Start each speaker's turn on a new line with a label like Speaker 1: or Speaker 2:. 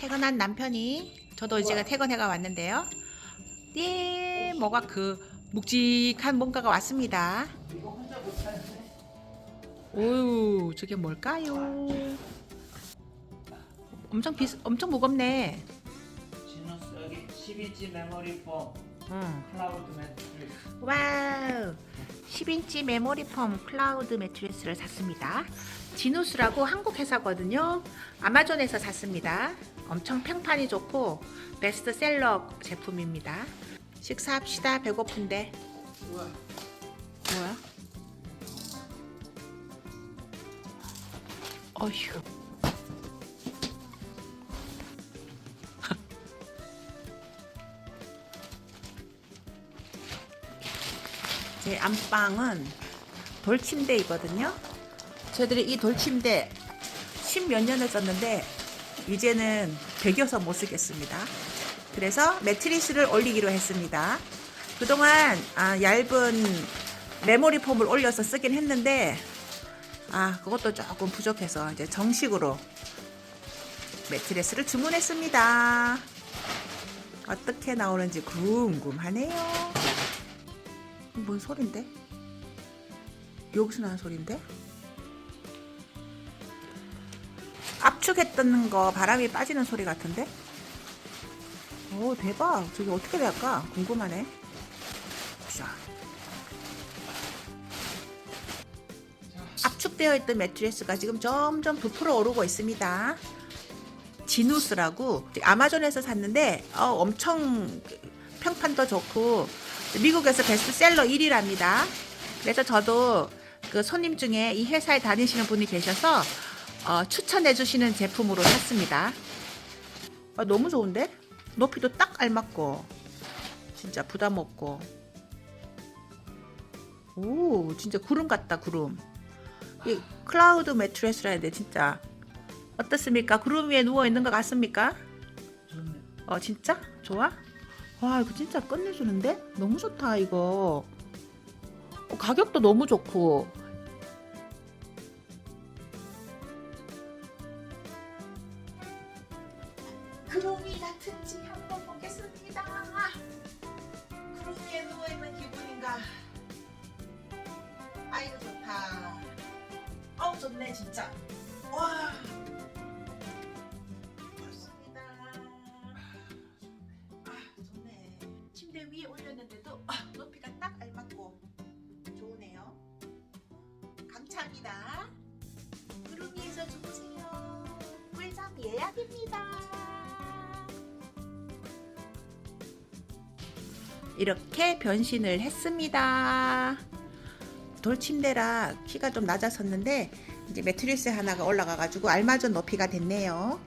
Speaker 1: 퇴근한 남편이 저도 이제 퇴근해가 왔는데요. 예, 뭐가 그 묵직한 뭔가가 왔습니다. 오유, 저게 뭘까요? 엄청 비 엄청 무겁네.
Speaker 2: 지노스 여기 12인치 메모리 폼
Speaker 1: 응.
Speaker 2: 클라우드 매트리스
Speaker 1: 와우. 10인치 메모리 폼 클라우드 매트리스를 샀습니다. 지누스라고 한국 회사거든요. 아마존에서 샀습니다. 엄청 평판이 좋고 베스트셀러 제품입니다. 식사합시다. 배고픈데.
Speaker 2: 우와
Speaker 1: 뭐야? 어휴. 제 안방은 돌침대이거든요. 저희들이 이 돌침대 십몇 년을 썼는데 이제는 배겨서 못 쓰겠습니다. 그래서 매트리스를 올리기로 했습니다. 그동안 아, 얇은 메모리 폼을 올려서 쓰긴 했는데 아 그것도 조금 부족해서 이제 정식으로 매트리스를 주문했습니다. 어떻게 나오는지 궁금하네요. 뭔 소린데? 여기서 나는 소린데? 압축했던 거 바람이 빠지는 소리 같은데? 오 대박. 저게 어떻게 될까? 궁금하네. 자. 압축되어 있던 매트리스가 지금 점점 부풀어 오르고 있습니다. 지누스라고 아마존에서 샀는데 어, 엄청 평판도 좋고 미국에서 베스트셀러 1위랍니다. 그래서 저도 그 손님 중에 이 회사에 다니시는 분이 계셔서 어, 추천해 주시는 제품으로 샀습니다. 아, 너무 좋은데? 높이도 딱 알맞고 진짜 부담 없고. 오 진짜 구름 같다 구름. 이 클라우드 매트레스라 해야 돼 진짜. 어떻습니까? 구름 위에 누워 있는 것 같습니까?
Speaker 2: 좋네
Speaker 1: 어 진짜? 좋아? 와 이거 진짜 끝내주는데? 너무 좋다 이거. 어, 가격도 너무 좋고 구름이 같은지 한번 보겠습니다. 위에 누워있는 기분인가? 아이고 좋다. 어우 좋네 진짜. 와. 좋습니다. 아 좋네. 침대 위에 올렸는데도 아, 높이가 딱 알맞고 좋으네요. 감사합니다. 이렇게 변신을 했습니다. 돌침대라 키가 좀 낮았었는데 이제 매트리스 하나가 올라가가지고 알맞은 높이가 됐네요.